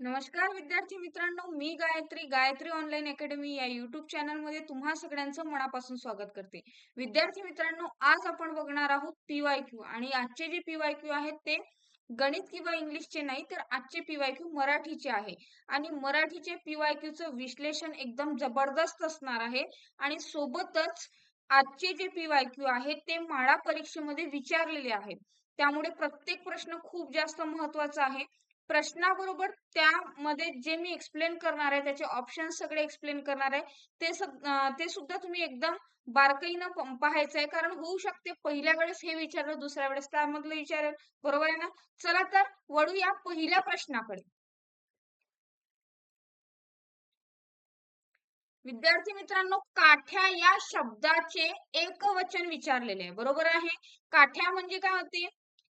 नमस्कार विद्यार्थी मित्रांनो मी गायत्री गायत्री ऑनलाईन अकॅडमी या युट्यूब चॅनलमध्ये तुम्हा सगळ्यांचं मनापासून स्वागत करते. विद्यार्थी मित्रांनो आज आपण बघणार आहोत पीवाय क्यू आणि आजचे जे पीवाय क्यू आहेत ते गणित किंवा इंग्लिशचे नाही तर आजचे पीवाय क्यू मराठीचे आहे. आणि मराठीचे पीवाय क्यूचं विश्लेषण एकदम जबरदस्त असणार आहे आणि सोबतच आजचे जे पीवाय क्यू आहेत ते माळा परीक्षेमध्ये विचारलेले आहेत. त्यामुळे प्रत्येक प्रश्न खूप जास्त महत्त्वाचा आहे. प्रश्नाबरोबर त्यामध्ये जे मी एक्सप्लेन करणार आहे त्याचे ऑप्शन सगळे एक्सप्लेन करणार आहे ते ते सुद्धा तुम्ही एकदम बारकाईनं पाहायचं आहे कारण होऊ शकते पहिल्या वेळेस हे विचारलं दुसऱ्या वेळेस त्यामधलं विचारेल. बरोबर आहे ना? चला तर वळू या पहिल्या प्रश्नाकडे. विद्यार्थी मित्रांनो काठ्या या शब्दाचे एकवचन विचारलेले आहे. बरोबर आहे? काठ्या म्हणजे काय होते?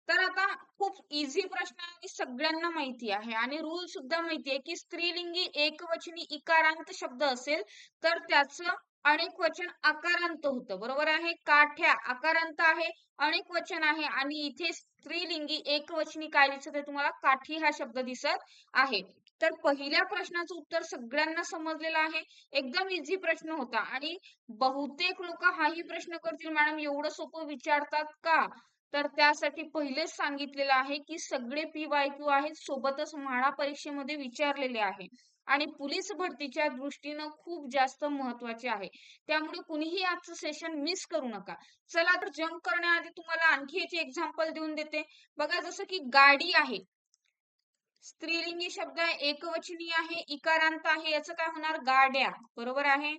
तर आता खूप इझी प्रश्न आणि सगळ्यांना माहिती आहे आणि रूल सुद्धा माहिती आहे की स्त्रीलिंगी एकवचनी इकारांत शब्द असेल तर त्याचं अनेक वचन आकारांत होतं. बरोबर आहे? काठ्या आकारांत आहे अनेक वचन आहे आणि इथे स्त्रीलिंगी एकवचनी काय दिसत आहे तुम्हाला काठी हा शब्द दिसत आहे. तर पहिल्या प्रश्नाचं उत्तर सगळ्यांना समजलेलं आहे. एकदम इझी प्रश्न होता आणि बहुतेक लोक हाही प्रश्न करतील मॅडम. एवढं सोपं विचारतात का? तर त्यासाठी पहिलेच सांगितलेलं आहे की सगळे पी वाय क्यू आहेत सोबतच म्हाडा परीक्षेमध्ये विचारलेले आहे. आणि पोलीस भरतीच्या दृष्टीनं खूप जास्त महत्त्वाचे आहे. त्यामुळे कुणीही आजचं सेशन मिस करू नका. चला तर जंप करण्याआधी तुम्हाला आणखी याची एक्झाम्पल देऊन देते. बघा जसं की गाडी आहे. स्त्रीलिंगी शब्द आहे एकवचनी आहे इकारांत आहे याचं काय होणार? गाड्या. बरोबर आहे?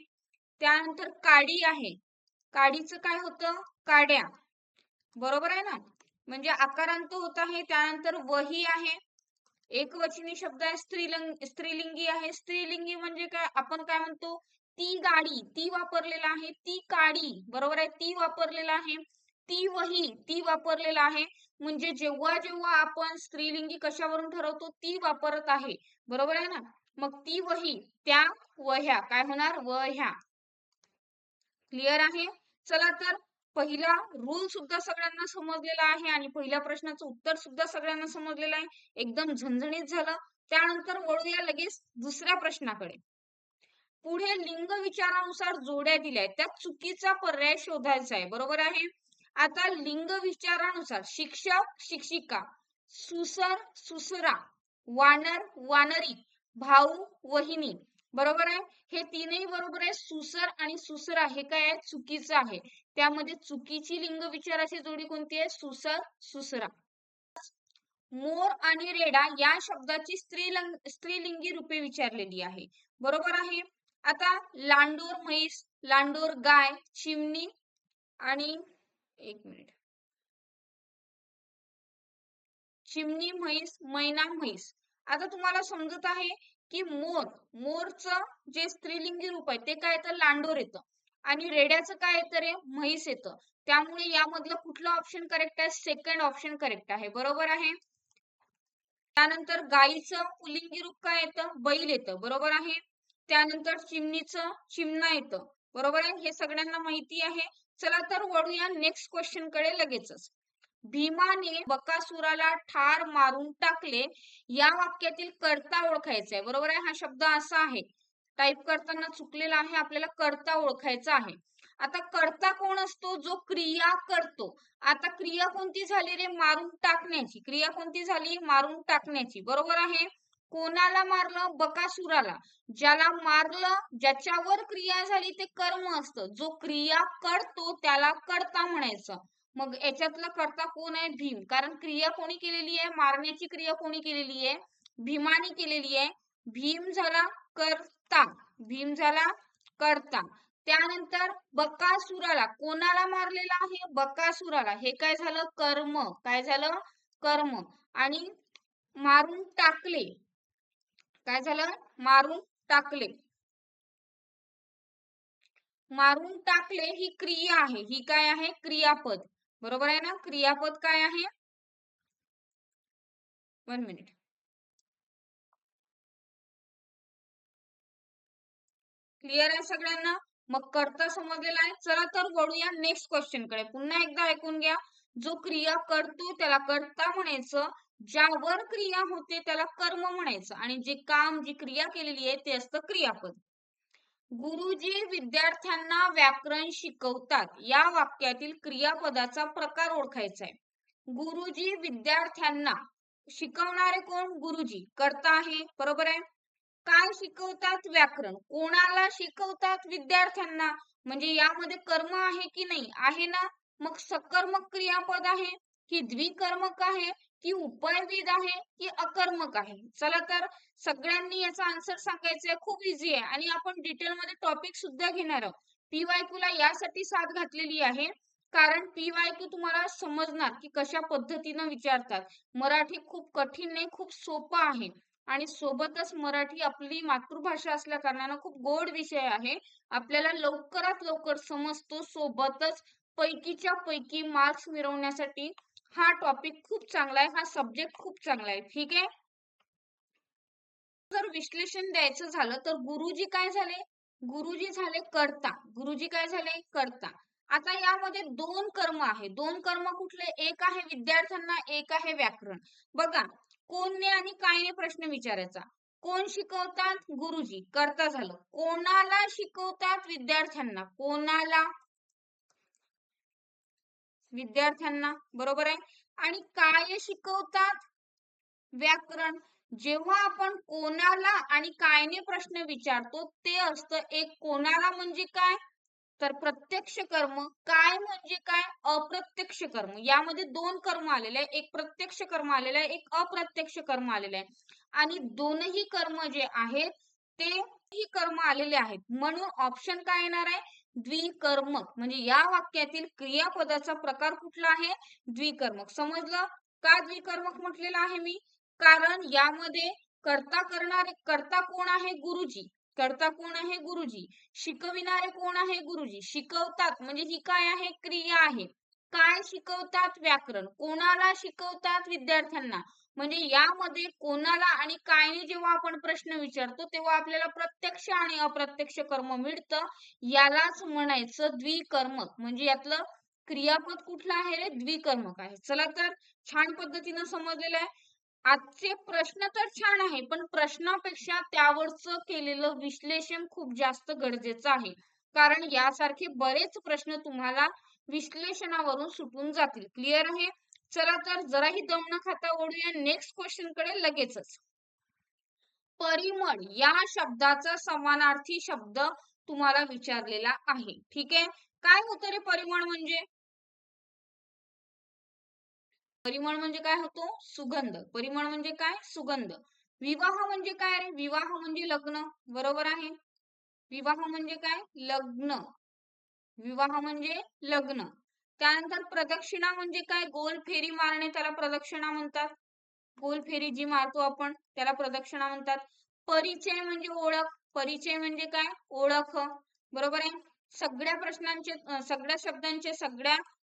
त्यानंतर काडी आहे. काडीचं काय होतं? काड्या. बरोबर आहे ना? म्हणजे आकारांत होत आहे त्यानंतर वही आहे. एकवचनी शब्द आहे स्त्रीलिंग स्त्रीलिंगी आहे. स्त्रीलिंगी म्हणजे काय? आपण काय म्हणतो? ती गाडी ती वापरलेला आहे ती काडी. बरोबर आहे? ती वापरलेला आहे ती वही ती वापरलेला आहे. म्हणजे जेव्हा जेव्हा आपण स्त्रीलिंगी कशावरून ठरवतो? ती वापरत आहे. बरोबर आहे ना? मग ती वही त्या वह्या. काय होणार? वह्या. क्लिअर आहे? चला तर पहिला रूल सुद्धा सगळ्यांना समजलेला आहे आणि पहिल्या प्रश्नाचं उत्तर सुद्धा सगळ्यांना समजलेलं आहे. एकदम झणझणीत झालं. त्यानंतर वळूया लगेच दुसऱ्या प्रश्नाकडे. पुढे लिंग विचारानुसार जोड्या दिल्या आहेत. त्यात चुकीचा पर्याय शोधायचा आहे. बरोबर आहे? आता लिंग विचारानुसार शिक्षक शिक्षिका सुसर सुसरा वानर वानरी भाऊ वहिनी बरोबर आहे? हे तीनही बरोबर आहे. सुसर आणि सुसरा हे काय आहे? चुकीचं आहे. त्यामध्ये चुकीची लिंग विचाराची जोडी कोणती आहे? सुसर सुसरा. मोर आणि रेडा या शब्दाची स्त्रीलिंग स्त्रीलिंगी रूपे विचारलेली आहे. बरोबर आहे? आता लांडोर म्हैस लांडोर गाय चिमणी आणि एक मिनिट. चिमणी म्हैस मैना म्हैस. आता तुम्हाला समजत आहे की मोर मोरचं जे स्त्रीलिंगी रूप आहे ते काय येतं लांडोर येतं. आणि रेड्याचं काय येतं रे म्हैस येतं. त्यामुळे यामधलं कुठलं ऑप्शन करेक्ट आहे? सेकंड ऑप्शन करेक्ट आहे. बरोबर आहे? त्यानंतर गायीचं पुलिंगी रूप काय येतं? बैल येतं. बरोबर आहे? त्यानंतर चिमणीचं चिमणा येतं. बरोबर आहे? हे सगळ्यांना माहिती आहे. चला तर वळूया नेक्स्ट क्वेश्चनकडे लगेचच. भीमाने बकासुराला ठार मारून टाकले. या वाक्यातील कर्ता ओळखायचा आहे. बरोबर आहे? हा शब्द असा आहे. टाईप करताना चुकलेला आहे आपल्याला कर्ता ओळखायचा आहे. आता कर्ता कोण असतो? जो क्रिया करतो. आता क्रिया कोणती झाली रे? मारून टाकण्याची. क्रिया कोणती झाली? मारून टाकण्याची. बरोबर आहे? कोणाला मारलं? बकासुराला. ज्याला मारलं ज्याच्यावर क्रिया झाली ते कर्म असतं. जो क्रिया करतो त्याला कर्ता म्हणायचं. मग याच्यातला कर्ता कोण आहे? भीम. कारण क्रिया कोणी केलेली आहे? मारण्याची क्रिया कोणी केलेली आहे? भीमाने केलेली आहे. भीम झाला कर्ता. भीम झाला कर्ता. त्यानंतर बकासुराला. कोणाला मारलेला आहे? बकासुराला. हे काय झालं? कर्म. काय झालं? कर्म. आणि मारून टाकले. काय झालं? मारून टाकले. मारून टाकले ही क्रिया आहे. ही काय आहे? क्रियापद. बरोबर आहे ना? क्रियापद काय आहे? वन मिनिट क्लिअर आहे सगळ्यांना? मग करता समजलेला आहे चला तर वळूया नेक्स्ट क्वेश्चनकडे. पुन्हा एकदा ऐकून घ्या. जो क्रिया करतो त्याला करता म्हणायचं. ज्यावर क्रिया होते त्याला कर्म म्हणायचं. आणि जे काम जी क्रिया केलेली आहे ते असतं क्रियापद. गुरुजी विद्यार्थ्यांना व्याकरण शिकवतात. या वाक्यातील क्रियापदाचा प्रकार ओळखायचा आहे गुरुजी विद्यार्थ्यांना शिकवणारे कोण? गुरुजी. करता आहे. बरोबर आहे? काय शिकवतात व्याकरण? कोणाला शिकवतात विद्यार्थ्यांना? म्हणजे यामध्ये कर्म आहे की नाही? आहे ना? मग सकर्मक क्रियापद आहे की द्विकर्मक आहे? की उपयविध आहे की अकर्मक आहे? चला तर सगळ्यांनी याचा आन्सर सांगायचा खूप इझी आहे. आणि आपण डिटेलमध्ये टॉपिक सुद्धा घेणार आहोत. पीवायक्यू यासाठी साथ घातलेली आहे. कारण पीवायक्यू तुम्हाला समजणार की कशा पद्धतीनं विचारतात. मराठी खूप कठीण नाही खूप सोपं आहे. आणि सोबतच मराठी आपली मातृभाषा असल्या कारणानं खूप गोड विषय आहे. आपल्याला लवकरात लवकर समजतो. सोबतच पैकीच्या पैकी मार्क्स मिळवण्यासाठी हा टॉपिक खूप चांगला आहे हा सब्जेक्ट खूप चांगला आहे ठीक आहे? जर विश्लेषण द्यायचं झालं तर गुरुजी काय झाले? गुरुजी झाले करता. गुरुजी काय झाले? करता. आता यामध्ये दोन कर्म आहे दोन कर्म कुठले? एक आहे विद्यार्थ्यांना एक आहे व्याकरण. बघा कोणने आणि कायने प्रश्न विचारायचा? कोण शिकवतात? गुरुजी. करता झालं. कोणाला शिकवतात विद्यार्थ्यांना? कोणाला? विद्यार्थ्यांना बरोबर आहे? आणि काय शिकवतात? व्याकरण. जेव्हा आपण कोणाला आणि कायने प्रश्न विचारतो ते असतं एक कोणाला म्हणजे काय? तर प्रत्यक्ष कर्म. काय म्हणजे काय? अप्रत्यक्ष कर्म. यामध्ये दोन कर्म आलेले आहे एक प्रत्यक्ष कर्म आलेलं आहे एक अप्रत्यक्ष कर्म आलेलं आहे. आणि दोनही कर्म जे आहेत ते ही कर्म आलेले आहेत. म्हणून ऑप्शन काय येणार आहे? द्विकर्मक. म्हणजे या वाक्यातील क्रियापदाचा प्रकार कुठला आहे? द्विकर्मक. समजलं? का द्विकर्मक म्हटलेलं आहे मी? कारण यामध्ये कर्ता करणारे कर्ता कोण आहे? गुरुजी. करता कोण आहे? गुरुजी. शिकविणारे कोण आहे? गुरुजी. शिकवतात. म्हणजे ही काय आहे? क्रिया आहे. काय शिकवतात? व्याकरण. कोणाला शिकवतात? विद्यार्थ्यांना. म्हणजे यामध्ये कोणाला आणि कायने जेव्हा आपण प्रश्न विचारतो तेव्हा आपल्याला प्रत्यक्ष आणि अप्रत्यक्ष कर्म मिळतं. यालाच म्हणायचं द्विकर्मक म्हणजे यातलं क्रियापद कुठलं आहे रे? द्विकर्मक आहे. चला तर छान पद्धतीनं समजलेलं आहे. आजचे प्रश्न तर छान आहे पण प्रश्नापेक्षा त्यावरचं केलेलं विश्लेषण खूप जास्त गरजेचं आहे. कारण यासारखे बरेच प्रश्न तुम्हाला विश्लेषणावरून सुटून जातील. क्लिअर आहे? चला तर जराही दम न खाता ओढूया नेक्स्ट क्वेश्चनकडे लगेचच. परिमळ या शब्दाचा समानार्थी शब्द तुम्हाला विचारलेला आहे. ठीक आहे? काय होतं रे परिमळ म्हणजे? परिमळ म्हणजे काय होतो? सुगंध. परिमळ म्हणजे काय? सुगंध. विवाह म्हणजे काय रे? विवाह म्हणजे लग्न. बरोबर आहे? विवाह म्हणजे काय? लग्न. विवाह म्हणजे लग्न. त्यानंतर प्रदक्षिणा म्हणजे काय? गोल फेरी मारणे त्याला प्रदक्षिणा म्हणतात. गोल फेरी जी मारतो आपण त्याला प्रदक्षिणा म्हणतात. परिचय म्हणजे ओळख. परिचय म्हणजे काय? ओळख. बरोबर आहे? सगळ्या प्रश्नांचे सगळ्या शब्दांचे सगळ्या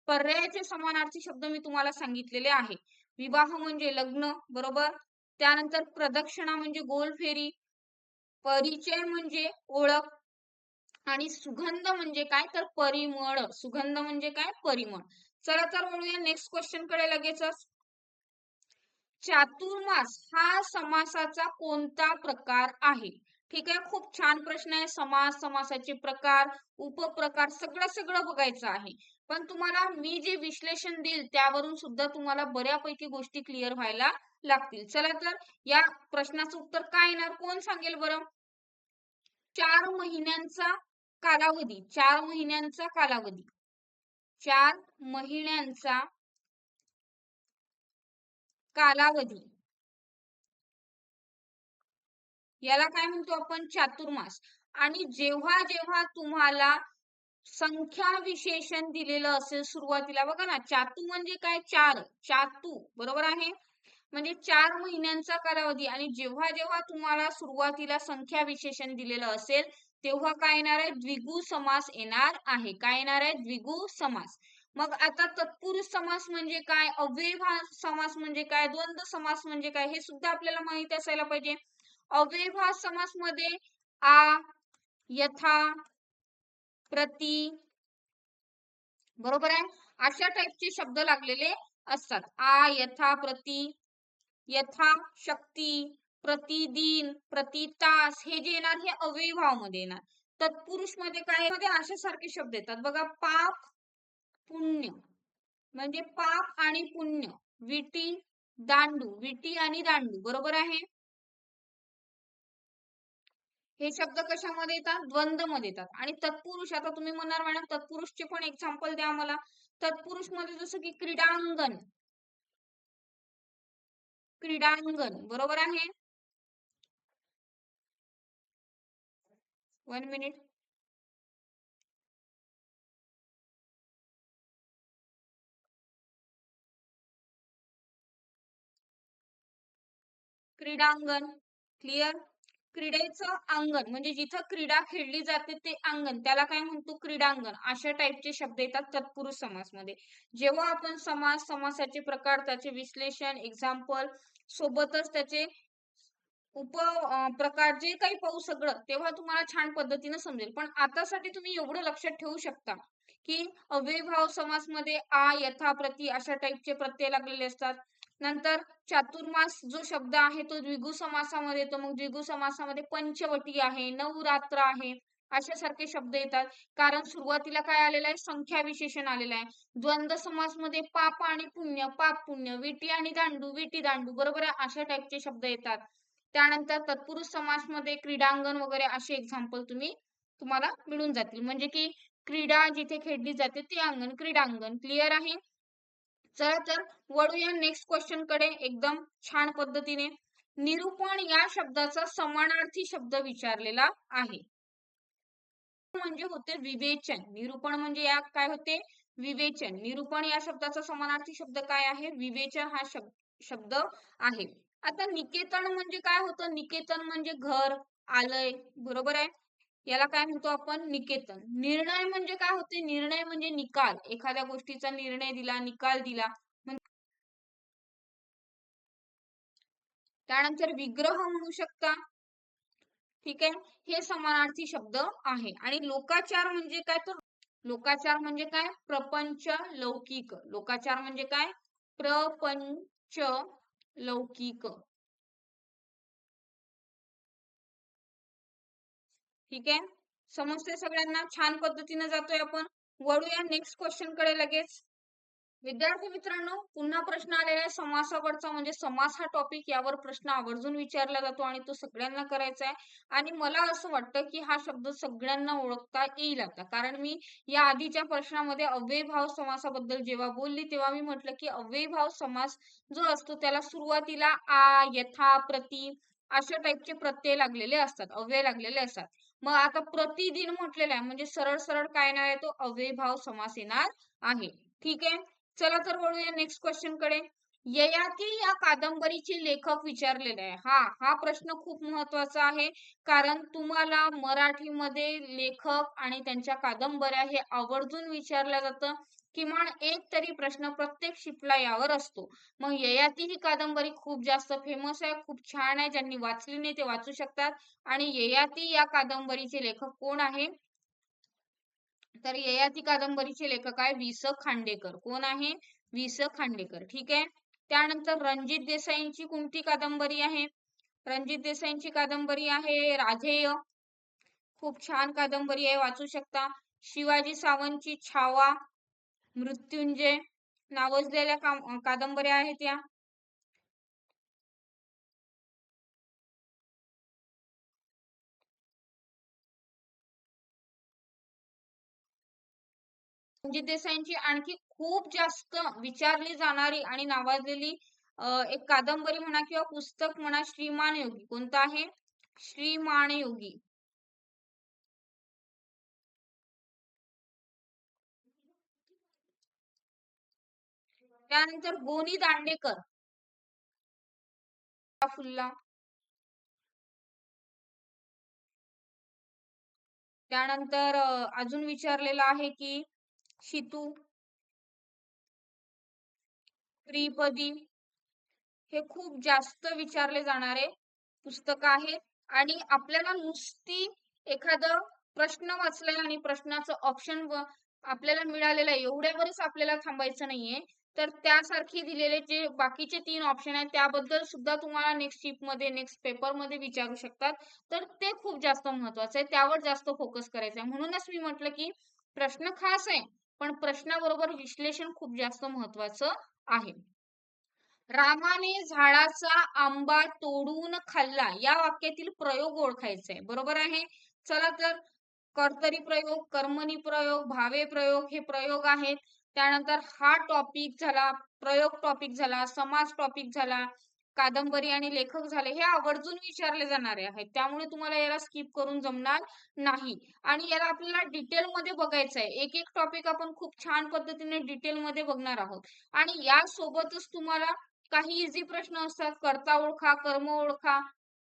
पर्यायाचे समानार्थी शब्द मी तुम्हाला सांगितलेले आहे. विवाह म्हणजे लग्न. बरोबर? त्यानंतर प्रदक्षिणा म्हणजे गोल फेरी. परिचय म्हणजे ओळख. आणि सुगंध म्हणजे काय? तर परिमळ. सुगंध म्हणजे काय? परिमळ. चला तर म्हणूया नेक्स्ट क्वेश्चनकडे लगेचच चातुर्मास हा समासाचा कोणता प्रकार आहे? ठीक आहे खूप छान प्रश्न आहे. समास समासाचे प्रकार उपप्रकार सगळं सगळं बघायचं आहे. पण तुम्हाला मी जे विश्लेषण देईल त्यावरून सुद्धा तुम्हाला बऱ्यापैकी गोष्टी क्लिअर व्हायला लागतील. चला तर या प्रश्नाचं उत्तर काय येणार? कोण सांगेल बरं? चार महिन्यांचा कालावधी चार महिन्यांचा कालावधी. चार महिन्यांचा कालावधी. याला काय म्हणतो आपण? चातुर्मास. आणि जेव्हा जेव्हा तुम्हाला संख्या विशेषण दिलेलं असेल सुरुवातीला बघा ना चातू म्हणजे काय? चार. चातू. बरोबर आहे? म्हणजे चार महिन्यांचा कालावधी. आणि जेव्हा जेव्हा तुम्हाला सुरुवातीला संख्या विशेषण दिलेलं असेल तेव्हा काय येणार आहे? द्विगु समास येणार आहे. काय येणार आहे? द्विगु समास. मग आता तत्पुरुष समास म्हणजे काय? अव्ययभा समास म्हणजे काय? द्वंद्व समास म्हणजे काय? हे सुद्धा आपल्याला माहिती असायला पाहिजे. अव्ययभास समासमध्ये आ यथा प्रति बरोबर आहे? अशा टाइपचे शब्द लागलेले असतात. आ यथा प्रति यथा शक्ती प्रतिदिन प्रति तास हे जे येणार हे अव्ययभावामध्ये येणार. तत्पुरुषमध्ये काय मध्ये अशासारखे शब्द येतात. बघा पाप पुण्य. म्हणजे पाप आणि पुण्य. विटी दांडू. विटी आणि दांडू. बरोबर आहे? हे शब्द कशामध्ये येतात? द्वंद्वमध्ये येतात. आणि तत्पुरुष आता तुम्ही म्हणणार मॅडम तत्पुरुषचे पण एक्झाम्पल द्या मला तत्पुरुषमध्ये जसं की क्रीडांगण. क्रीडांगण. बरोबर आहे? वन मिनिट क्रीडांगण. क्लिअर क्रीडेचं अंगण म्हणजे जिथं क्रीडा खेळली जाते ते अंगण. त्याला काय म्हणतो? क्रीडांगण. अशा टाईपचे शब्द येतात तत्पुरुष समासमध्ये. जेव्हा आपण समास समासाचे प्रकार त्याचे विश्लेषण एक्झाम्पल सोबतच त्याचे उप प्रकार जे काही पाहू सगळं तेव्हा तुम्हाला छान पद्धतीने समजेल. पण आतासाठी तुम्ही एवढं लक्षात ठेवू शकता की अव्ययभाव समासमध्ये आ यथा प्रती अशा टाईपचे प्रत्यय लागलेले असतात. नंतर चातुर्मास जो शब्द आहे तो द्विगु समासामध्ये येतो. मग द्विगु समासामध्ये पंचवटी आहे नवरात्र आहे अशासारखे शब्द येतात. कारण सुरुवातीला काय आलेलं आहे? संख्या विशेषण आलेलं आहे. द्वंद्व समासमध्ये पाप आणि पुण्य पाप पुण्य विटी आणि दांडू विटी दांडू बरोबर आहे? अशा टाईपचे शब्द येतात. त्यानंतर तत्पुरुष समासमध्ये क्रीडांगण वगैरे असे एक्झाम्पल तुम्ही तुम्हाला मिळून जातील. म्हणजे की क्रीडा जिथे खेळली जाते ते अंगण क्रीडांगण. क्लिअर आहे? चला तर वळूया नेक्स्ट क्वेश्चनकडे. एकदम छान पद्धतीने. निरूपण या शब्दाचा समानार्थी शब्द विचारलेला आहे. म्हणजे होते विवेचन. निरूपण म्हणजे या काय होते? विवेचन. निरूपण या शब्दाचा समानार्थी शब्द काय आहे? विवेचन हा शब्द आहे. आता निकेतन म्हणजे काय होतं? निकेतन म्हणजे घर आलय बरोबर आहे? याला काय म्हणतो आपण? निकेतन. निर्णय म्हणजे काय होते? निर्णय म्हणजे निकाल. एखाद्या गोष्टीचा निर्णय दिला निकाल दिला त्यानंतर विग्रह म्हणू शकता. ठीक आहे? हे समानार्थी शब्द आहे. आणि लोकाचार म्हणजे काय तर? लोकाचार म्हणजे काय? प्रपंच लौकिक. लोकाचार म्हणजे काय? प्रपंच लौकिक. ठीक आहे? समजते सगळ्यांना? छान पद्धतीने जातोय आपण. वळूया नेक्स्ट क्वेश्चनकडे लगेच. विद्यार्थी मित्रांनो पुन्हा प्रश्न आलेला आहे. समासावरचा म्हणजे समास हा टॉपिक यावर प्रश्न आवर्जून विचारला जातो आणि तो सगळ्यांना करायचा आहे. आणि मला असं वाटतं की हा शब्द सगळ्यांना ओळखता येईल आता. कारण मी या आधीच्या प्रश्नामध्ये अव्ययभाव समासाबद्दल जेव्हा बोलली तेव्हा मी म्हटलं की अव्ययभाव समास जो असतो त्याला सुरुवातीला आ यथा प्रति अशा टाईपचे प्रत्यय लागलेले असतात अव्यय लागलेले असतात. मग आता प्रतिदिन म्हटलेला आहे. म्हणजे सरळ सरळ काय येणार आहे तो? अव्ययभाव समास येणार आहे. ठीक आहे? चला तर वळूया नेक्स्ट क्वेश्चनकडे. ययाती या कादंबरीचे लेखक विचारलेले आहे. हा हा प्रश्न खूप महत्त्वाचा आहे. कारण तुम्हाला मराठीमध्ये लेखक आणि त्यांच्या कादंबऱ्या हे आवर्जून विचारलं जातं. किमान एक तरी प्रश्न प्रत्येक शिपला यावर असतो. मग ययाती ही कादंबरी खूप जास्त फेमस आहे खूप छान आहे. ज्यांनी वाचली नाही ते वाचू शकतात. आणि ययाती या कादंबरीचे लेखक कोण आहे? तर ययाती कादंबरीचे लेखक आहे वि स खांडेकर. कोण आहे? वि स खांडेकर. ठीक आहे? त्यानंतर रणजित देसाईंची कोणती कादंबरी आहे? रणजित देसाईंची कादंबरी आहे राधेय. खूप छान कादंबरी आहे वाचू शकता. शिवाजी सावंतची छावा मृत्युंजय. नावाजलेल्या कादंबऱ्या आहेत या. रणजित देसाईंची आणखी खूप जास्त विचारली जाणारी आणि नावाजलेली एक कादंबरी म्हणा किंवा पुस्तक म्हणा श्रीमान योगी. कोणतं आहे? श्रीमान योगी. त्यानंतर गोनी दांडेकर. फुल्ला. त्यानंतर अजून विचारलेलं आहे की शितू त्रिपदी हे खूप जास्त विचारले जाणारे पुस्तक आहेत. आणि आपल्याला नुसती एखादं प्रश्न वाचलाय आणि प्रश्नाचं ऑप्शन आपल्याला मिळालेलं आहे एवढ्यावरच आपल्याला थांबायचं नाहीये. तर त्यासारखे दिलेले जे बाकीचे तीन ऑप्शन आहेत त्याबद्दल सुद्धा तुम्हाला नेक्स्ट शिपमध्ये नेक्स्ट पेपरमध्ये विचारू शकतात. तर ते खूप जास्त महत्वाचं आहे त्यावर जास्त फोकस करायचं आहे. म्हणूनच मी म्हटलं की प्रश्न खास आहे. पण प्रश्नाबरोबर विश्लेषण खूप जास्त महत्वाचं आहे. रामाने झाडाचा आंबा तोडून खाल्ला या वाक्यातील प्रयोग ओळखायचा आहे. बरोबर आहे? चला तर कर्तरी प्रयोग कर्मणी प्रयोग भावे प्रयोग हे प्रयोग आहेत. त्यानंतर हा टॉपिक झाला प्रयोग टॉपिक झाला समाज टॉपिक झाला कादंबरी आणि लेखक झाले हे आवर्जून विचारले जाणारे आहेत. त्यामुळे तुम्हाला याला स्किप करून जमणार नाही. आणि याला आपल्याला डिटेल मध्ये बघायचं आहे एक एक टॉपिक आपण खूप छान पद्धतीने डिटेल मध्ये बघणार आहोत. आणि यासोबतच तुम्हाला काही इझी प्रश्न असतात. कर्ता ओळखा कर्म ओळखा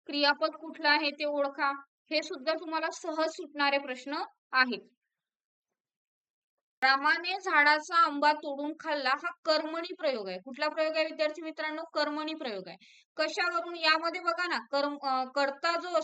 क्रियापद कुठला आहे ते ओळखा. हे सुद्धा तुम्हाला सहज सुटणारे प्रश्न आहेत. रामाने झाडाचा आंबा तोडून खाल्ला हा कर्मणी प्रयोग आहे. कुठला प्रयोग आहे विद्यार्थी मित्रांनो? कर्मणी प्रयोग आहे. कशावरून? यामध्ये बघा ना कर्म कर्ता जो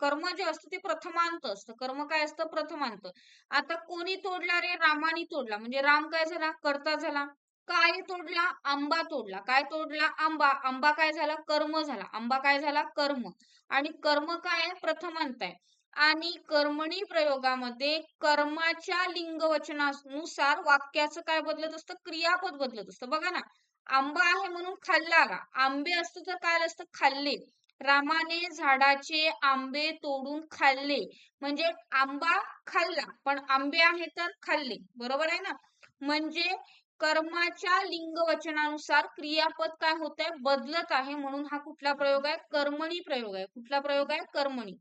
कर्म जे असतं ते प्रथमांत असतं. कर्म काय असतं? प्रथमांत. आता कोणी तोडला रे? रामाने तोडला. म्हणजे राम काय झाला? कर्ता झाला. काय तोडला? आंबा तोडला. काय तोडला? आंबा. आंबा काय झाला? कर्म झाला. आंबा काय झाला? कर्म. आणि कर्म काय आहे? प्रथमांत आहे. आणि कर्मणी प्रयोगामध्ये कर्माच्या लिंगवचनानुसार वाक्याचं काय बदलत असतं? क्रियापद बदलत असतं. बघा ना आंबा आहे म्हणून खाल्ला का? आंबे असतं तर काय असतं? खाल्ले. रामाने झाडाचे आंबे तोडून खाल्ले. म्हणजे आंबा खाल्ला पण आंबे आहे तर खाल्ले. बरोबर आहे ना? म्हणजे कर्माच्या लिंगवचनानुसार क्रियापद काय होत आहे बदलत आहे म्हणून हा कुठला प्रयोग आहे? कर्मणी प्रयोग आहे. कुठला प्रयोग आहे? कर्मणी.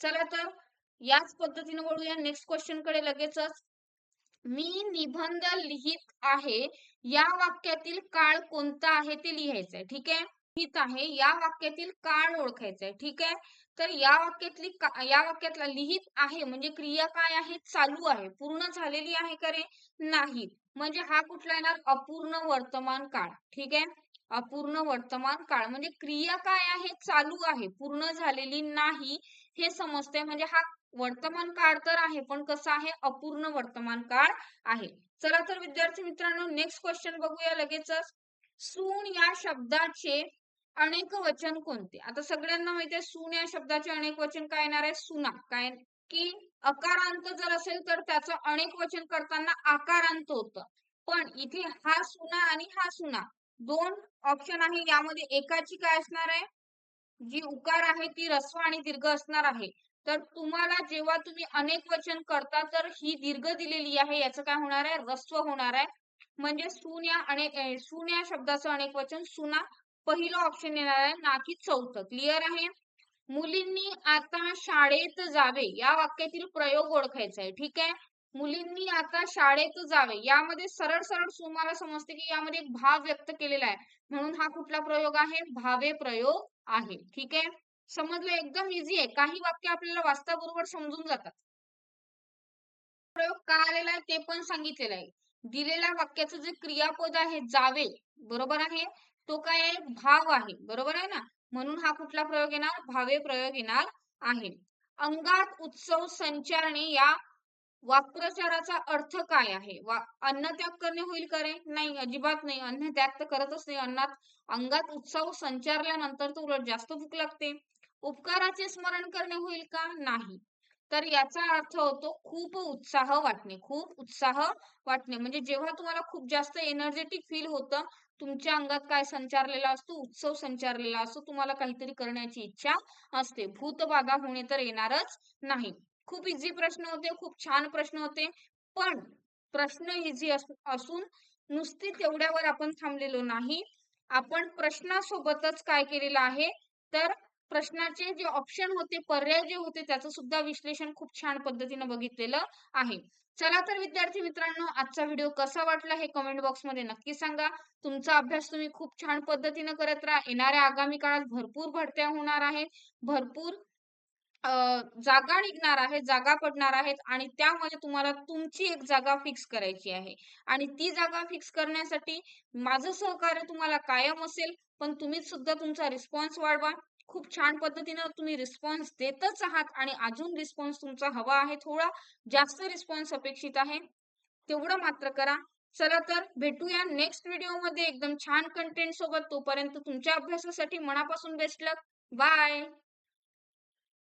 चला तर याच पद्धतीने वळूया. नेक्स्ट क्वेश्चनकडे लगेचच. मी निबंध लिहित आहे. या वाक्यातील काळ कोणता आहे ते लिहायचंय. ठीक आहे? लिहित आहे. या वाक्यातील काळ ओळखायचंय. ठीक आहे? तर या वाक्यातली या वाक्यातला लिहित आहे म्हणजे क्रिया काय आहे? चालू आहे. पूर्ण झालेली आहे का रे? नाही. म्हणजे हा कुठला येणार? अपूर्ण वर्तमान काळ. ठीक आहे? अपूर्ण वर्तमान काळ. म्हणजे क्रिया काय आहे? चालू आहे. पूर्ण झालेली नाही हे समजतंय. म्हणजे हा वर्तमान काळ तर आहे पण कसं आहे अपूर्ण वर्तमान काळ आहे. चला तर विद्यार्थी मित्रांनो नेक्स्ट क्वेश्चन बघूया लगेचच. सून या शब्दाचे अनेक वचन कोणते? आता सगळ्यांना माहितीये सून या शब्दाचे अनेक वचन काय येणार आहे? सुना. काय? की अकारांत जर असेल तर त्याचं अनेक वचन करताना आकारांत होतं. पण इथे हा सुना आणि हा सुना दोन ऑप्शन आहे. यामध्ये एकाची काय असणार आहे? जी उकार आहे ती रस्व आणि दीर्घ असणार आहे. तर तुम्हाला जेव्हा तुम्ही अनेक वचन करता तर ही दीर्घ दिलेली आहे. याचं काय होणार आहे? रस्व होणार आहे. म्हणजे सून या अनेक सून या शब्दाचं अनेक वचन सुना पहिलं ऑप्शन येणार आहे ना की चौथं. क्लिअर आहे? मुलींनी आता शाळेत जावे या वाक्यातील प्रयोग ओळखायचा आहे. ठीक आहे? मुलींनी आता शाळेत जावे. यामध्ये सरळ सरळ तुम्हाला समजते की यामध्ये एक भाव व्यक्त केलेला आहे. म्हणून हा कुठला प्रयोग आहे? भावे प्रयोग आहे. ठीक आहे? समजलं एकदम इझी आहे. काही वाक्य आपल्याला वाचता समजून जातात. प्रयोग का आलेला आहे ते पण सांगितलेलं आहे. दिलेल्या वाक्याचं जे क्रियापद आहे जावे बरोबर आहे? तो काय आहे? भाव आहे. बरोबर आहे ना? म्हणून हा कुठला प्रयोग येणार? भावे प्रयोग येणार आहे. अंगात उत्सव संचारणे या वाक्प्रचाराचा अर्थ काय आहे? वा अन्न त्याग करणे होईल करे नाही अजिबात नाही. अन्न त्याग तर करतच नाही. अन्नात अंगात उत्सव संचारल्यानंतर तर उलट जास्त भूक लागते. उपकाराचे स्मरण करणे होईल का? नाही. तर याचा अर्थ होतो खूप उत्साह वाटणे खूप उत्साह वाटणे. म्हणजे जेव्हा तुम्हाला खूप जास्त एनर्जेटिक फील होतं तुमच्या अंगात काय संचारलेला असतो? उत्सव संचारलेला असतो. तुम्हाला काहीतरी करण्याची इच्छा असते. भूतबाधा होणे तर येणारच नाही. खूप इझी प्रश्न होते खूप छान प्रश्न होते. पण प्रश्न इझी असून नुसती तेवढ्यावर आपण थांबलेलो नाही. आपण प्रश्नासोबतच काय केलेलं आहे? तर प्रश्नाचे जे ऑप्शन होते पर्याय जे होते त्याचं सुद्धा विश्लेषण खूप छान पद्धतीने बघितलेलं आहे. चला तर विद्यार्थी मित्रांनो आजचा व्हिडिओ कसा वाटला हे कमेंट बॉक्समध्ये नक्की सांगा. तुमचा अभ्यास तुम्ही खूप छान पद्धतीने करत राहा. येणाऱ्या आगामी काळात भरपूर भरत्या होणार आहेत. भरपूर जागा निघणार आहेत जागा पडणार आहेत आणि त्यामध्ये तुम्हाला तुमची एक जागा फिक्स करायची आहे. आणि ती जागा फिक्स करण्यासाठी माझं सहकार्य तुम्हाला कायम असेल पण तुम्ही सुद्धा तुमचा रिस्पॉन्स वाढवा. खूप छान पद्धतीनं तुम्ही रिस्पॉन्स देतच आहात आणि अजून रिस्पॉन्स तुमचा हवा आहे थोडा जास्त रिस्पॉन्स अपेक्षित आहे. तेवढं मात्र करा. चला तर भेटूया नेक्स्ट व्हिडिओमध्ये एकदम छान कंटेंट सोबत. तोपर्यंत तुमच्या अभ्यासासाठी मनापासून बेस्ट लक बाय